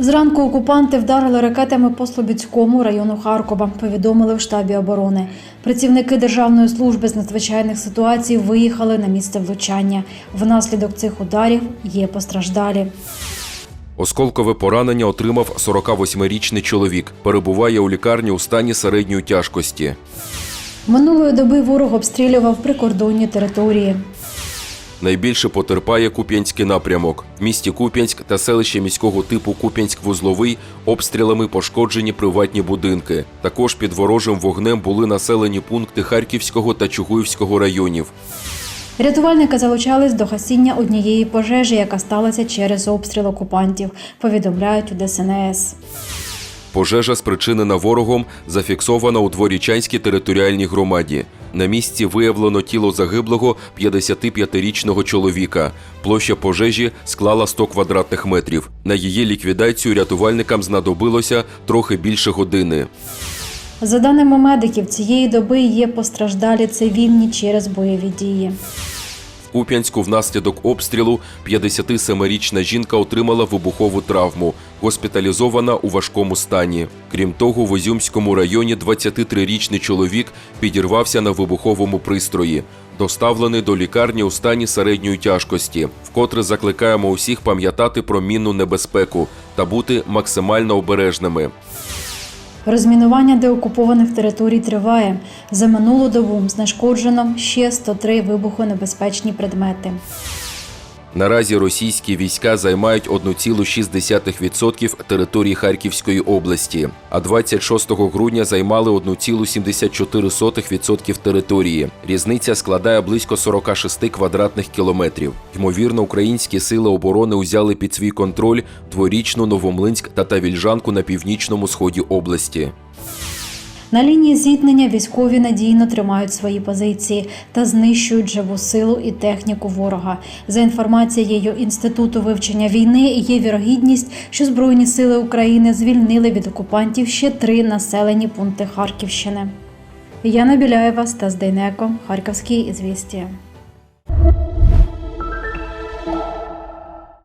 Зранку окупанти вдарили ракетами по Слобідському району Харкова, повідомили в штабі оборони. Працівники Державної служби з надзвичайних ситуацій виїхали на місце влучання. Внаслідок цих ударів є постраждалі. Осколкове поранення отримав 48-річний чоловік. Перебуває у лікарні у стані середньої тяжкості. Минулої доби ворог обстрілював прикордонні території. Найбільше потерпає Куп'янський напрямок. В місті Куп'янськ та селище міського типу Куп'янськ-Вузловий обстрілами пошкоджені приватні будинки. Також під ворожим вогнем були населені пункти Харківського та Чугуївського районів. Рятувальники залучались до гасіння однієї пожежі, яка сталася через обстріл окупантів, повідомляють у ДСНС. Пожежа, спричинена ворогом, зафіксована у Дворічанській територіальній громаді. На місці виявлено тіло загиблого 55-річного чоловіка. Площа пожежі склала 100 квадратних метрів. На її ліквідацію рятувальникам знадобилося трохи більше години. За даними медиків, цієї доби є постраждалі цивільні через бойові дії. Куп'янську внаслідок обстрілу 57-річна жінка отримала вибухову травму, госпіталізована у важкому стані. Крім того, в Озюмському районі 23-річний чоловік підірвався на вибуховому пристрої. Доставлений до лікарні у стані середньої тяжкості. Вкотре закликаємо усіх пам'ятати про мінну небезпеку та бути максимально обережними. Розмінування деокупованих територій триває. За минулу добу знешкоджено ще 103 вибухонебезпечні предмети. Наразі російські війська займають 1,6% території Харківської області, а 26 грудня займали 1,74% території. Різниця складає близько 46 квадратних кілометрів. Ймовірно, українські сили оборони узяли під свій контроль дворічну Новомлинськ та Тавільжанку на північному сході області. На лінії зіткнення військові надійно тримають свої позиції та знищують живу силу і техніку ворога. За інформацією Інституту вивчення війни, є вірогідність, що Збройні сили України звільнили від окупантів ще три населені пункти Харківщини. Яна Біляєва, Стас Дейнеко, Харківські ізвістія.